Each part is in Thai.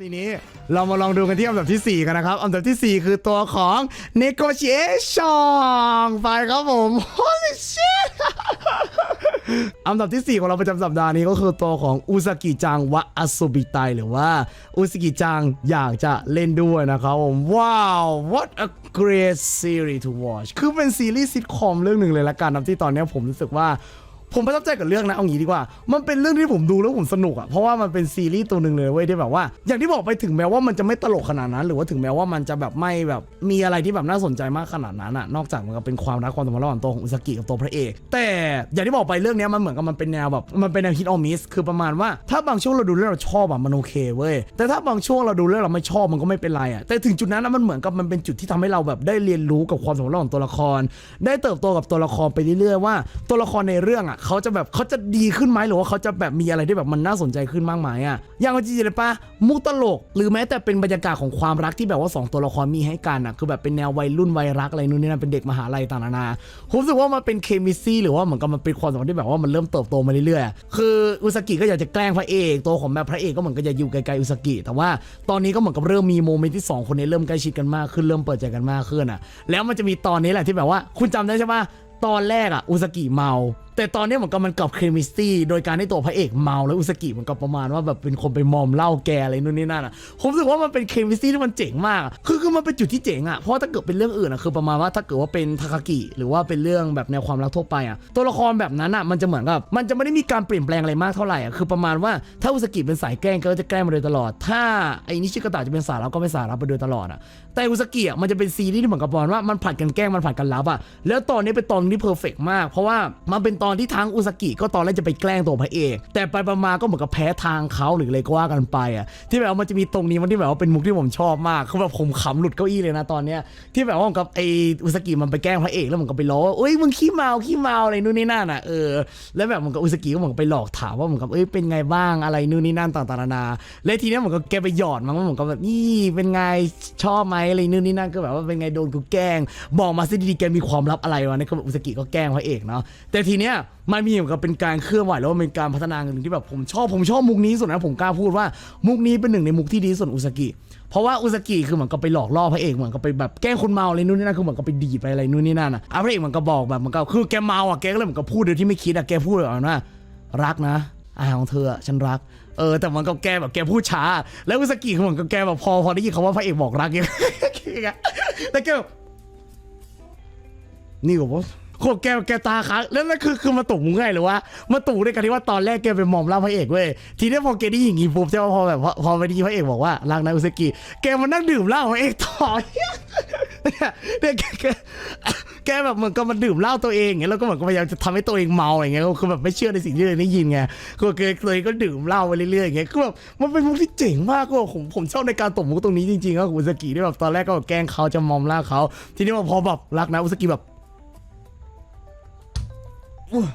ทีนี้เรามาลองดูกันที่อันดับที่ 4 กันนะครับ อันดับทีสี่4 คือตัวของ negotiation ไปครับผม holy shit อันดับทีสี่ 4 ของเราประจำสัปดาห์นี้ก็คือตัวของอุซากิจังวะอาซุบิไตหรือว่าอุซากิจังอยากจะเล่นด้วยนะครับผมว้าว what a great series to watch คือเป็นซีรีส์ซิทคอมเรื่องหนึ่งเลยละกันนะที่ตอนนี้ผมรู้สึกว่า ผมประทับใจกับเรื่องนะเอางี้ดีกว่า มันเป็นเรื่องที่ผมดูแล้วผมสนุกอะเพราะว่ามันเป็นซีรีส์ตัวหนึ่งเลยเว้ยที่แบบว่า อย่างที่บอกไปถึงแม้ว่ามันจะไม่ตลกขนาดนั้น หรือว่าถึงแม้ว่ามันจะแบบไม่แบบมีอะไรที่แบบน่าสนใจมากขนาดนั้นอะนอกจากมันก็เป็นความรักความสัมพันธ์ระหว่างตัวของอุซากิกับตัวพระเอกแต่อย่างที่บอกไปเรื่องนี้มันเหมือนกับมันเป็นแนวแบบมันเป็นแนวฮิตออมิสคือประมาณว่าถ้าบางช่วงเราดูเรื่องเราชอบอะมันโอเคเว้ยแต่ถ้าบางช่วงเราดูเรื่องเราไม่ชอบมันก็ไม่เป็นไรอะแต่ถึงจุดนั้นนะมันเหมือนกับมันเป็นจุดที่ทำให้เราแบบได้เรียนรู้กับความสัมพันธ์ระหว่างตัวละคร ได้เติบโตกับตัวละครไปเรื่อยๆว่าตัวละครในเรื่องอะเขาจะแบบเขาจะดีขึ้นไหมหรือว่าเขาจะแบบมีอะไรที่แบบมันน่าสนใจขึ้นมากมายอะอย่างจริงๆเลยปะมุกตลก หรือแม้แต่เป็นบรรยากาศของความรักที่แบบว่าสองตัวละครมีให้กันอะคือแบบเป็นแนววัยรุ่นวัยรักอะไรนู่นนี่นั่นเป็นเด็กมหาลัยต่างๆนานาผมรู้สึกว่ามันเป็นเคมีซีหรือว่าเหมือนกับมันเป็นความสัมพันธ์ที่แบบว่ามันเริ่มเติบโตมาเรื่อยๆอะคืออุซากิก็อยากจะแกล้งพระเอกตัวของแบบพระเอกก็เหมือนกับจะอยู่ไกลๆอุซากิแต่ว่าตอนนี้ก็เหมือนกับเริ่มมีโมเมนต์ที่สองคนนี้เริ่มใกล้ชิดกันมากขึ้นเริ่มเปิดใจกันมากขึ้นอะ แล้วมันจะมีตอนนี้แหละที่แบบว่า คุณจำได้ใช่ปะตอนแรกอะอุซากิเมาแต่ตอนนี้เหมือนกับมันกลับเคมิสตี้โดยการที่ตัวพระเอกเมาแล้วอุซากิเหมันกับประมาณว่าแบบเป็นคนไปมอมเหล้าแกอะไรนู่นนี่นั่นอะผมรู้สึกว่ามันเป็นเคมิสตี้ที่มันเจ๋งมาก คือคือมันเป็นจุดที่เจ๋งอะเพราะถ้าเกิดเป็นเรื่องอื่นอะคือประมาณว่าถ้าเกิดว่าเป็นทาคากิหรือว่าเป็นเรื่องแบบแนวความรักทั่วไปอะตัวละครแบบนั้นอะมันจะเหมือนกับมันจะไม่ได้มีการเปลี่ยนแปลงอะไรมากเท่าไหร่อะคือประมาณว่าถ้าอุซากิเป็นสายแกล้งก็จะแกล้งมาโดยตลอด ถ้าไอ้นิชิกะตะจะเป็นสายรับก็ไม่สายรับไปโดยตลอดอะแต่อุซากิอะมันจะเป็นซีรีส์ที่เหมือนกับประมาณว่ามันผัดกันแกล้งมันผัดกันรับอะแล้วตอนนี้เป็นตอนที่เพอร์เฟกมากเพราะว่ามันเป็นตอนที่ทั้งอุซากิก็ตอนแรกจะไปแกล้งตัวพระเอก แต่ไปประมาณก็เหมือนกับแพ้ทางเขาหรืออะไรก็ว่ากันไปอะที่แบบว่ามันจะมีตรงนี้มันที่แบบว่าเป็นมุกที่ผมชอบมากคือแบบผมขำหลุดเก้าอี้เลยนะตอนเนี้ยที่แบบว่ามือนกับไออุซากิมันไปแกล้งพระเอกแล้วเหมือนกับไปล้อว่าเอ้ยมึงขี้เมาขี้เมาอะไรนู่นนี่นั่นอะเออแล้วแบบเหมือนกับอุซากิก็เหมือนไปหลอกถามว่าเหมือนกับเอ้ยเป็นไงบ้างอะไรนู่นนี่นั่นต่างๆนานาและทีเนี้ยเหมือนกับแกไปหยอดมันเหมือนกับแบบนี่เป็นไงชอบไหมอะไรนู่นนี่นั่นก็แบบว่าเป็นไงโดนกูแกล้งบอกมาสิดีๆแกมีความลับอะไรวะเนี่ยก็อุซากิก็แกล้งพระเอกเนาะแต่ทีเนี้ยมันมีเหมือนกับเป็นการเคลื่อนไหวแล้วมันเป็นการพัฒนาหนึ่งที่แบบผมชอบผมชอบมุกนี้สุดนะผมกล้าพูดว่ามุกนี้เป็นหนึ่งในมุกที่ดีที่สุดอุซากิเพราะว่าอุซากิคือเหมือนกับไปหลอกล่อพระเอกเหมือนกับไปแบบแกล้งคนเมาอะไรนู่นนี่นั่นคือเหมือนกับไปดีดไปอะไรนู่นนี่นั่นอะพระเอกเหมือนกับบอกแบบเหมือนกับคือแกเมาอะแกก็เลยเหมือนกับพูดโดยที่ไม่คิดอะแกพูดแบบว่ารักนะอาของเธอฉันรักเออแต่เหมันกับแกแบบแกพูดช้า แล้วอุซากิคือเหมือนกับแกแบบพอพอได้ยินคำว่าพระเอกบอกรักเนี่ยแต่แกแบบนี่ก็บอก โคแกแกตาค้างแล้วนั่นคือคือมาตุกมึงไงหรือว่ามาตุกด้วยกันที่ว่าตอนแรกแกเป็นหมอมเล่าพระเอกเว้ยทีนี้พอแกได้ยินงี้ปุ๊บใช่ป่ะพอแบบพอพอไปที่พระเอกบอกว่ารักนะอุซกิแกมานั่งดื่มเหล้าพระเอกต่อเนี่ยเนี่ยแกแกแกแบบเหมือนกับมันดื่มเหล้าตัวเองอย่างเงี้ยแล้วก็เหมือนกับพยายามจะทำให้ตัวเองเมาอย่างเงี้ยคือแบบไม่เชื่อในสิ่งที่ตัวเองได้ยินไงคือแกเลยก็ดื่มเหล้าไปเรื่อยๆอย่างเงี้ยคือแบบมันเป็นมุกที่เจ๋งมากก็ผมผมชอบในการตบมุกตรงนี้จริงๆก็อุซกิที่แบบตอนแรกก็แกล้งเขาจะมอมเล้าเขาทีนี้พอแบบรักนะอุซกิแบบ เอ้ย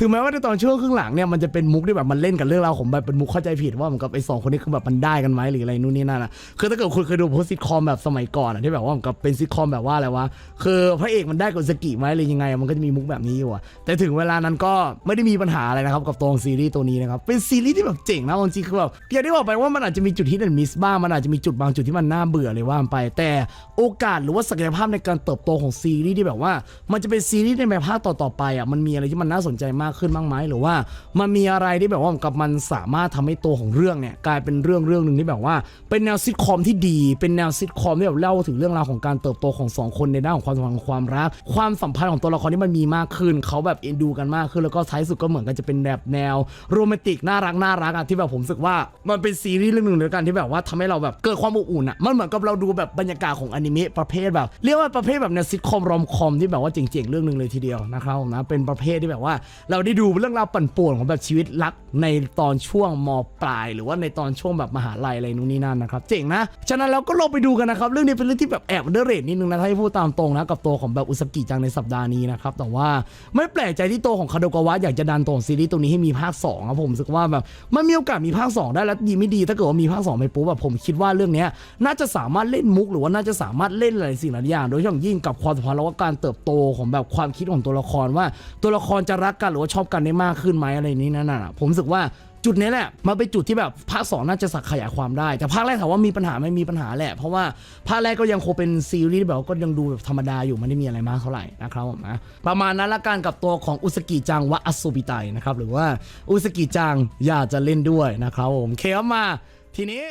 ถึงแม้ว่าในตอนช่วงครึ่งหลังเนี่ยมันจะเป็นมุกที่แบบมันเล่นกับเรื่องราวของแบบเป็นมุกเข้าใจผิดว่าเหมือนกับไอ้สองคนนี้คือแบบมันได้กันไหมหรืออะไรนู่นนี่นั่นอะคือถ้าเกิดคุณเคยดูพวกซิทคอมแบบสมัยก่อนอะที่แบบว่าเหมือนกับเป็นซิทคอมแบบว่าอะไรวะคือพระเอกมันได้กับสกิไหมหรือยังไงมันก็จะมีมุกแบบนี้อยู่อะแต่ถึงเวลานั้นก็ไม่ได้มีปัญหาอะไรนะครับกับตัวของซีรีส์ตัวนี้นะครับเป็นซีรีส์ที่แบบเจ๋งนะจริงคือแบบอย่างที่บอกไปว่ามันอาจจะมีจุดที่เด่นมิสบ้างมันอาจจะมีจุดบางจุดที่มันน่าเบื่อเลยว่าไป แต่โอกาสหรือว่าศักยภาพในการเติบโตของซีรีส์ที่แบบว่า มันจะเป็นซีรีส์ในแบบภาคต่อๆไปอะมันมีอะไรที่มันน่าสนใจมากขึ้นบ้างไหมหรือว่ามันมีอะไรที่แบบว่ากับมันสามารถทำให้ตัวของเรื่องเนี่ยกลายเป็นเรื่องเรื่องหนึ่งที่แบบว่า เป็นแนวซิทคอมที่ดี เป็นแนวซิทคอมที่แบบเล่าถึงเรื่องราวของการเติบโตของสองคนในด้านของความสัมพันธ์ความรัก ความสัมพันธ์ของตัวละครที่มันมีมากขึ้น เขาแบบเอ็นดูกันมากขึ้นแล้วก็ท้ายสุดก็เหมือนกันจะเป็นแบบแนวโรแมนติกน่ารักน่ารักอะที่แบบผมรู้สึกว่ามันเป็นซีรีส์เรื่องหนึ่งด้วยกันที่แบบว่าทำให้เราแบบเกิดความอบอุ่นอะมันเหมือนกับเราดูแบบบรรยากาศของอนิเมะประเภทแบบเรียกว่าประเภทแบบแนวซิทคอมรอมคอมที่แบบว่าเจ๋งๆเรื่องหนึ่งเลยทีเดียวนะครับผมนะเป็นประเภทที่แบบว่า เราได้ดูเรื่องราวปั่นป่วนของแบบชีวิตรักในตอนช่วงมปลาย หรือว่าในตอนช่วงแบบมหาลัยอะไรนู่นนี่นั่นนะครับเจ๋งนะฉะนั้นเราก็ลองไปดูกันนะครับเรื่องนี้เป็นเรื่องที่แบบแอบเดเรทนิดนึงนะถ้าให้พูดตามตรงนะกับตัวของแบบอุสกิจังในสัปดาห์นี้นะครับแต่ว่าไม่แปลกใจที่ตัวของคาโดกาวะอยากจะดันตัวซีรีส์ตัวนี้ให้มีภาค2ครับผมรู้สึกว่าแบบมันมีโอกาสมีภาค 2 ได้แล้วดีไม่ดีถ้าเกิดว่ามีภาค2ไปปุ๊บแบบผมคิดว่าเรื่องนี้น่าจะสามารถเล่นมุกหรือว่าน่าจะสามารถเล่นหลายสิ่งหลายอย่าง โดยเฉพาะยิ่งกับความสัมพันธ์แล้วก็การเติบโตของแบบความคิดของตัวละครว่าตัวละครจะรักกันหรือว่าชอบกันได้มากขึ้นไหมอะไรนี้นั่นน่ะผมรู้สึกว่าจุดนี้แหละมาเป็นจุดที่แบบภาคสองน่าจะสักขยายความได้ แต่ภาคแรกถามว่ามีปัญหาไหม่มีปัญหาแหละ เพราะว่าภาคแรกก็ยังคงเป็นซีรีส์แบบก็ยังดูแบบธรรมดาอยู่ไม่ได้มีอะไรมากเท่าไหร่นะครับผมนะประมาณนั้นละกันกับตัวของอุสกิจังวะอสุบิไตนะครับหรือว่าอุสกิจังอยากจะเล่นด้วยนะครับผมเคเข้ามาทีนี้